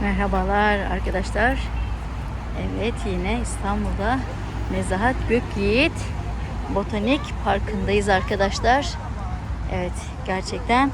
Merhabalar arkadaşlar. Evet yine İstanbul'da Nezahat Gökyiğit Botanik Parkı'ndayız arkadaşlar. Evet gerçekten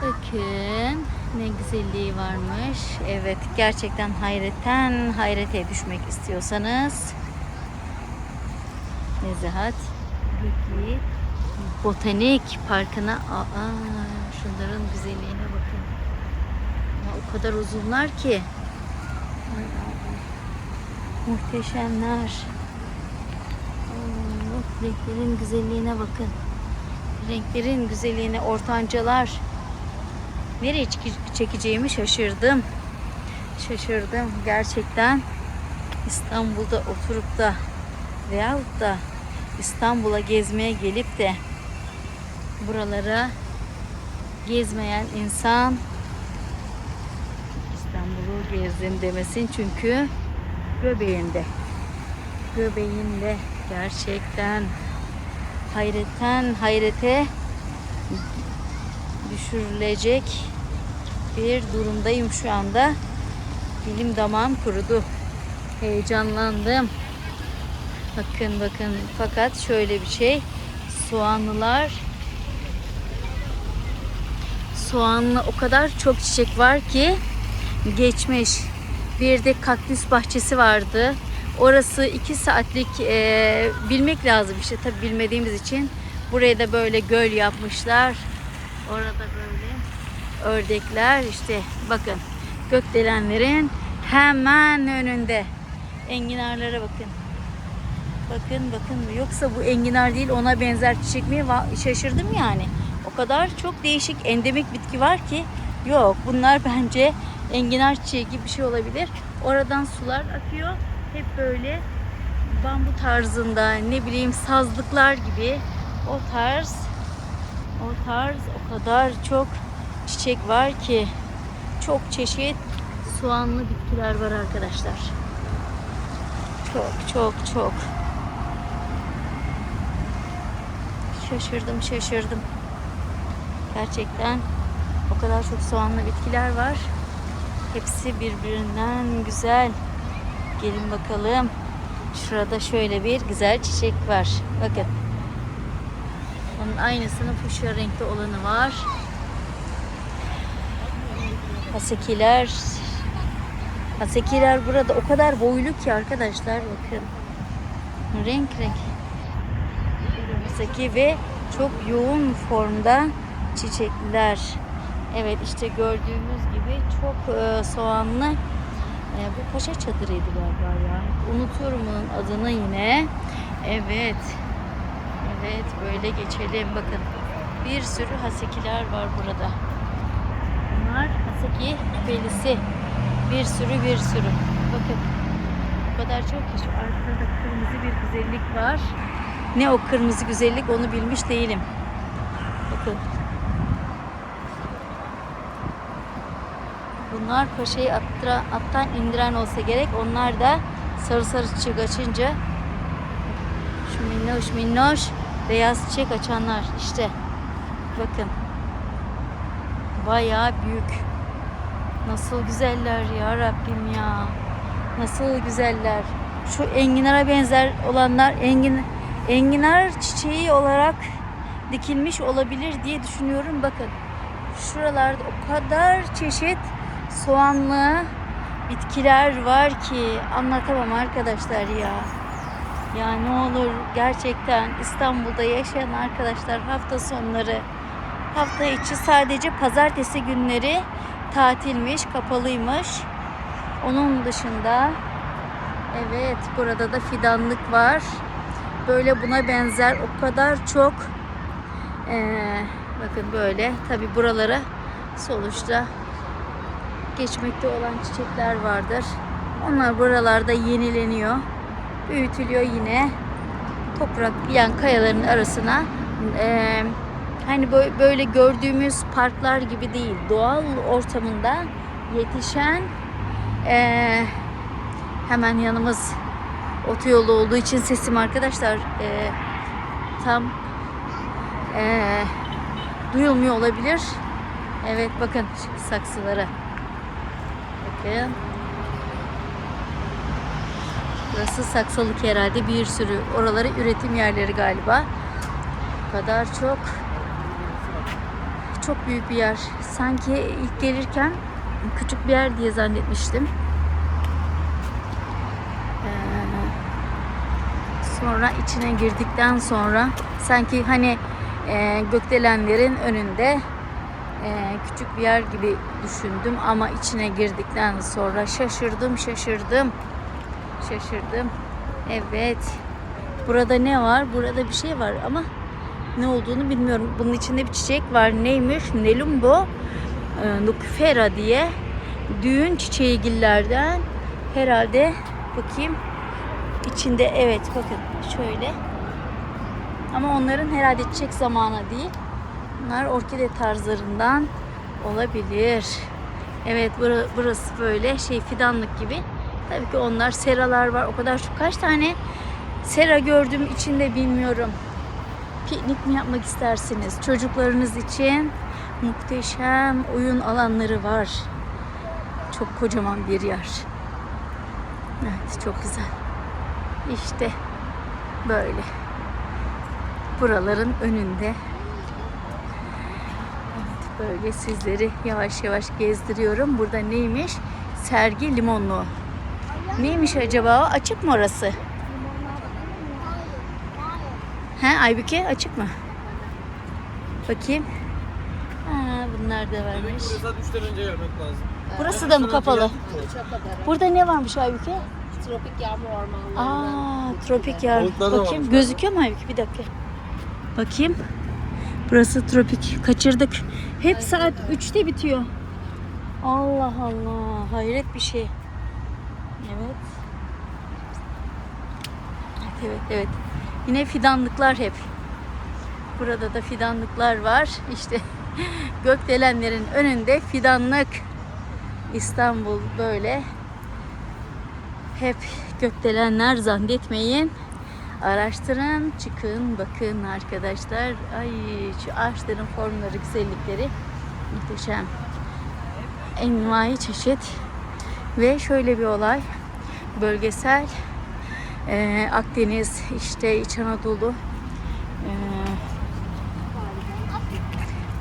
bakın ne güzelliği varmış. Evet gerçekten hayretten hayrete düşmek istiyorsanız Nezahat Gökyiğit Botanik Parkı'na aa şunların güzelliğine bakın. O kadar uzunlar ki. Muhteşemler. Oh, renklerin güzelliğine bakın. Renklerin güzelliğine ortancalar. Nereye çekeceğimi şaşırdım. Şaşırdım gerçekten. İstanbul'da oturup da veyahut da İstanbul'a gezmeye gelip de buralara gezmeyen insan Gezdim demesin çünkü göbeğinde. Göbeğinde gerçekten hayretten hayrete düşürülecek bir durumdayım şu anda. Dilim damağım kurudu. Heyecanlandım. Bakın bakın fakat şöyle bir şey. Soğanlılar soğanlı o kadar çok çiçek var ki geçmiş. Bir de kaktüs bahçesi vardı. Orası iki saatlik e, bilmek lazım işte tabi bilmediğimiz için. Buraya da böyle göl yapmışlar. Orada böyle ördekler işte bakın gökdelenlerin hemen önünde. Enginarlara bakın. Bakın bakın yoksa bu enginar değil ona benzer çiçek mi? Şaşırdım yani. O kadar çok değişik endemik bitki var ki yok bunlar bence enginar çiçeği gibi bir şey olabilir. Oradan sular akıyor. Hep böyle bambu tarzında ne bileyim sazlıklar gibi o tarz o tarz o kadar çok çiçek var ki çok çeşit soğanlı bitkiler var arkadaşlar. Çok çok çok. Şaşırdım şaşırdım. Gerçekten o kadar çok soğanlı bitkiler var. Hepsi birbirinden güzel. Gelin bakalım. Şurada şöyle bir güzel çiçek var. Bakın. Onun aynısının fuşya renkli olanı var. Hasekiler Hasekiler burada o kadar boylu ki arkadaşlar bakın. Renk renk. Haseki ve çok yoğun formda çiçekler. Evet işte gördüğümüz gibi çok e, soğanlı. E, bu paşa çadırıydı galiba ya. Unutuyorum bunun adını yine. Evet. Evet böyle geçelim. Bakın bir sürü hasekiler var burada. Bunlar haseki belisi. Bir sürü bir sürü. Bakın. O kadar çok ki şu arkada kırmızı bir güzellik var. Ne o kırmızı güzellik onu bilmiş değilim. Bakın. Bunlar paşayı attıra, attan indiren olsa gerek. Onlar da sarı sarı çiçek açınca şu minnoş minnoş beyaz çiçek açanlar işte. Bakın. Bayağı büyük. Nasıl güzeller ya Rabbim ya. Nasıl güzeller. Şu enginara benzer olanlar engin enginar çiçeği olarak dikilmiş olabilir diye düşünüyorum. Bakın şuralarda o kadar çeşit soğanlı bitkiler var ki anlatamam arkadaşlar ya. Ya ne olur gerçekten İstanbul'da yaşayan arkadaşlar hafta sonları hafta içi sadece pazartesi günleri tatilmiş, kapalıymış. Onun dışında evet burada da fidanlık var. Böyle buna benzer o kadar çok eee, bakın böyle tabi buralara sonuçta geçmekte olan çiçekler vardır. Onlar buralarda yenileniyor. Büyütülüyor yine. Toprak yan kayaların arasına eee, hani bö- böyle gördüğümüz parklar gibi değil. Doğal ortamında yetişen eee, hemen yanımız otoyolu olduğu için sesim arkadaşlar eee, tam eee, duyulmuyor olabilir. Evet bakın saksılara. Bakın. Burası saksalık herhalde bir sürü. Oraları üretim yerleri galiba. Bu kadar çok. Çok büyük bir yer. Sanki ilk gelirken küçük bir yer diye zannetmiştim. Ee, sonra içine girdikten sonra sanki hani e, gökdelenlerin önünde e, küçük bir yer gibi düşündüm ama içine girdikten sonra şaşırdım şaşırdım. Şaşırdım. Evet. Burada ne var? Burada bir şey var ama ne olduğunu bilmiyorum. Bunun içinde bir çiçek var. Neymiş? Nelumbo e, nukfera diye düğün çiçeğigillerden herhalde bakayım. İçinde evet bakın şöyle. Ama onların herhalde çiçek zamanı değil Bunlar orkide tarzlarından olabilir. Evet bura- burası böyle şey fidanlık gibi. Tabii ki onlar seralar var. O kadar çok kaç tane sera gördüm içinde bilmiyorum. Piknik mi yapmak istersiniz? Çocuklarınız için muhteşem oyun alanları var. Çok kocaman bir yer. Evet çok güzel. İşte böyle. Buraların önünde Böyle sizleri yavaş yavaş gezdiriyorum. Burada neymiş? Sergi limonlu. Neymiş acaba? Açık mı orası? He Aybüke açık mı? Bakayım. Ha, bunlar da varmış. Saat 3'ten önce gelmek lazım. Burası da mı kapalı? Burada ne varmış Aybüke? Tropik yağmur ormanlarından. Aa, tropik da Bakayım gözüküyor mu Aybüke? Bir dakika. Bakayım. Burası tropik. Kaçırdık. Hep saat 3'te bitiyor. Allah Allah. Hayret bir şey. Evet. Evet, evet, evet. Yine fidanlıklar hep. Burada da fidanlıklar var. İşte gökdelenlerin önünde fidanlık. İstanbul böyle hep gökdelenler zannetmeyin. Araştırın, çıkın, bakın arkadaşlar. Ay şu ağaçların formları, güzellikleri muhteşem. Envai çeşit. Ve şöyle bir olay. Bölgesel eee, Akdeniz, işte İç Anadolu. eee,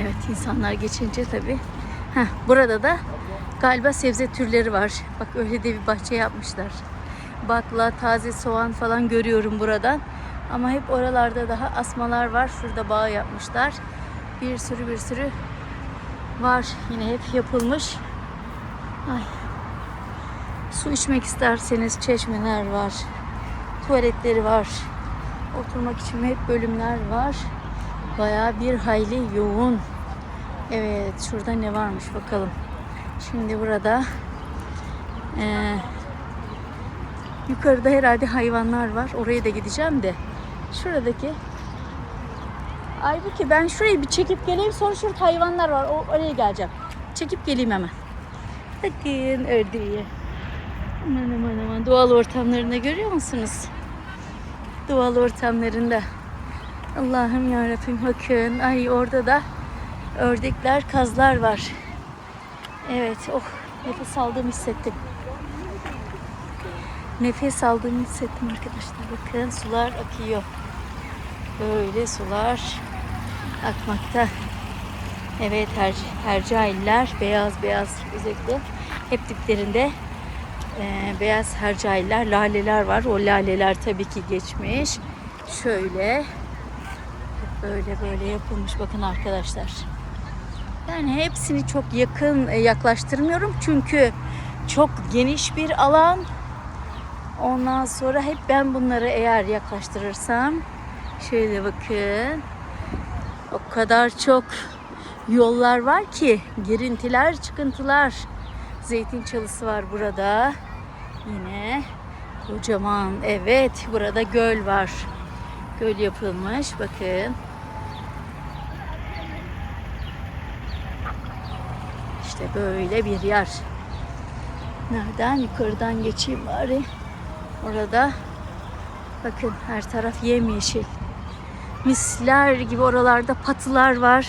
evet insanlar geçince tabii. Heh, burada da galiba sebze türleri var. Bak öyle de bir bahçe yapmışlar bakla, taze soğan falan görüyorum buradan. Ama hep oralarda daha asmalar var. Şurada bağ yapmışlar. Bir sürü bir sürü var. Yine hep yapılmış. Ay. Su içmek isterseniz çeşmeler var. Tuvaletleri var. Oturmak için hep bölümler var. Bayağı bir hayli yoğun. Evet şurada ne varmış bakalım. Şimdi burada eee Yukarıda herhalde hayvanlar var. Oraya da gideceğim de. Şuradaki Aybüke ben şurayı bir çekip geleyim sonra şurada hayvanlar var. O, oraya geleceğim. Çekip geleyim hemen. Bakın ördeği. Aman aman aman. Doğal ortamlarında görüyor musunuz? Doğal ortamlarında. Allah'ım yarabbim bakın. Ay orada da ördekler, kazlar var. Evet. Oh nefes aldığımı hissettim. Nefes aldığımı hissettim arkadaşlar. Bakın sular akıyor. Böyle sular akmakta. Evet her, hercailler beyaz beyaz özellikle hep diplerinde e, beyaz hercailler, laleler var. O laleler tabii ki geçmiş. Şöyle böyle böyle yapılmış bakın arkadaşlar. Yani hepsini çok yakın e, yaklaştırmıyorum çünkü çok geniş bir alan. Ondan sonra hep ben bunları eğer yaklaştırırsam şöyle bakın. O kadar çok yollar var ki girintiler, çıkıntılar. Zeytin çalısı var burada. Yine kocaman. Evet, burada göl var. Göl yapılmış. Bakın. İşte böyle bir yer. Nereden? Yukarıdan geçeyim bari. Orada bakın her taraf yemyeşil. Misler gibi oralarda patılar var.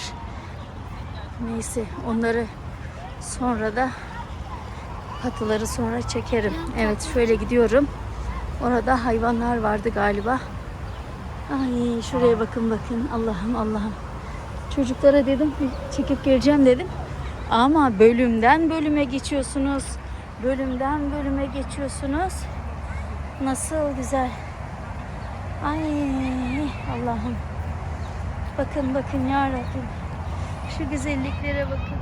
Neyse onları sonra da Hatıları sonra çekerim. Evet şöyle gidiyorum. Orada hayvanlar vardı galiba. Ay şuraya bakın bakın. Allah'ım Allah'ım. Çocuklara dedim çekip geleceğim dedim. Ama bölümden bölüme geçiyorsunuz. Bölümden bölüme geçiyorsunuz. Nasıl güzel. Ay Allah'ım. Bakın bakın ya Rabbim. Şu güzelliklere bakın.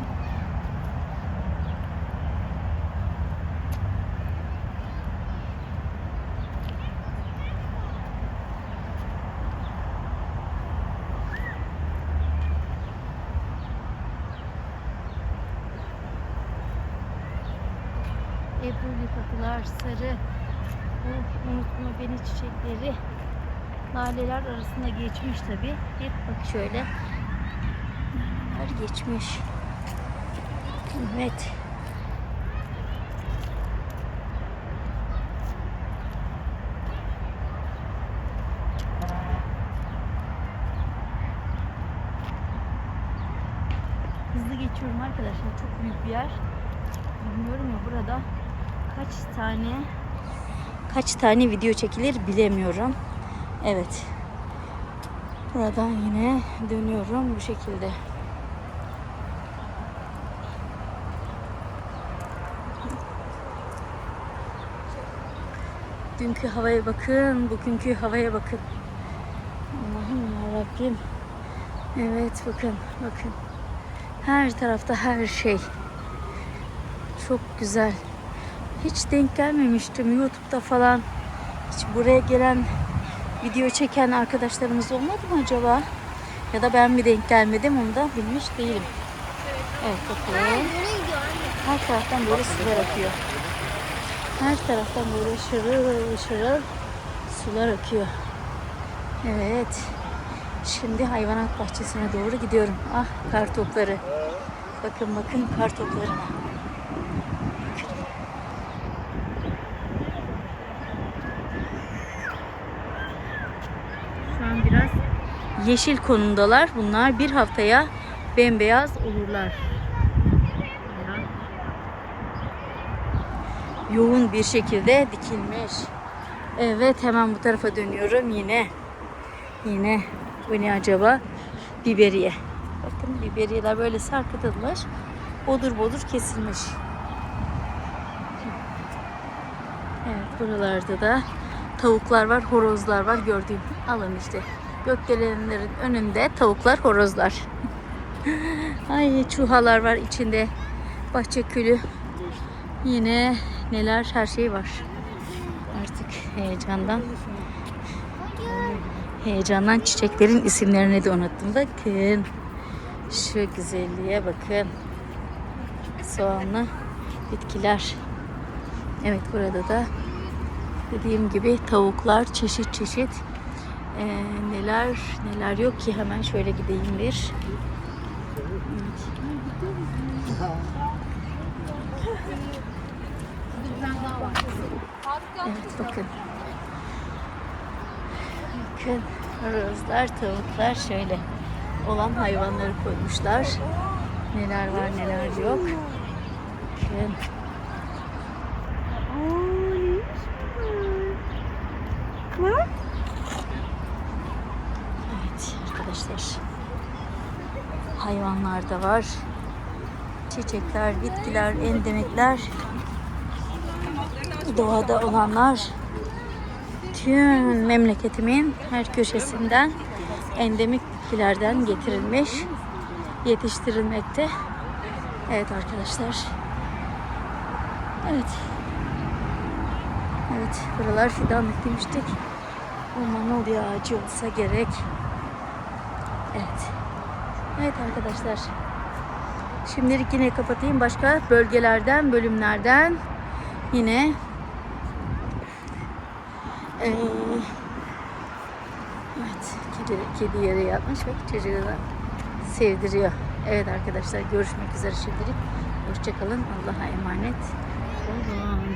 Ebruli kapılar sarı. Unutma beni çiçekleri. Laleler arasında geçmiş tabi. Hep bak şöyle. Laleler geçmiş. Evet. Hızlı geçiyorum arkadaşlar. Çok büyük bir yer. Bilmiyorum ya burada kaç tane kaç tane video çekilir bilemiyorum. Evet. Buradan yine dönüyorum bu şekilde. Dünkü havaya bakın, bugünkü havaya bakın. Allah'ım ya Rabbim. Evet bakın, bakın. Her tarafta her şey. Çok güzel. Hiç denk gelmemiştim YouTube'da falan. Hiç buraya gelen video çeken arkadaşlarımız olmadı mı acaba? Ya da ben mi denk gelmedim onu da bilmiş değilim. Evet bakın. Her taraftan böyle sular akıyor. Her taraftan böyle şırıl şırıl sular akıyor. Evet. Şimdi hayvanat bahçesine doğru gidiyorum. Ah kar topları. Bakın bakın kar toplarına. Yeşil konumdalar. Bunlar bir haftaya bembeyaz olurlar. Yoğun bir şekilde dikilmiş. Evet hemen bu tarafa dönüyorum yine. Yine bu ne acaba? Biberiye. Bakın biberiyeler böyle sarkıtılmış. Bodur bodur kesilmiş. Evet buralarda da tavuklar var, horozlar var gördüğüm. Alın işte. Gökdelenlerin önünde tavuklar, horozlar. Ay çuhalar var içinde. Bahçe külü. Yine neler her şey var. Artık heyecandan heyecandan çiçeklerin isimlerini de unuttum. Bakın. Şu güzelliğe bakın. Soğanlı bitkiler. Evet burada da dediğim gibi tavuklar çeşit çeşit Ee, neler neler yok ki hemen şöyle gideyim bir. Evet bakın. Bakın horozlar, tavuklar şöyle olan hayvanları koymuşlar. Neler var neler yok. Bakın. Evet arkadaşlar. Hayvanlar da var. Çiçekler, bitkiler, endemikler. Doğada olanlar. Tüm memleketimin her köşesinden endemik bitkilerden getirilmiş, yetiştirilmekte. Evet arkadaşlar. Evet. Evet, buralar fidanlık demiştik. Manolya ağacı olsa gerek. Evet. Evet arkadaşlar. Şimdilik yine kapatayım. Başka bölgelerden, bölümlerden yine evet, kedi, kedi yere yatmış bak çocuğu sevdiriyor. Evet arkadaşlar görüşmek üzere şimdilik. Hoşçakalın. Allah'a emanet olun.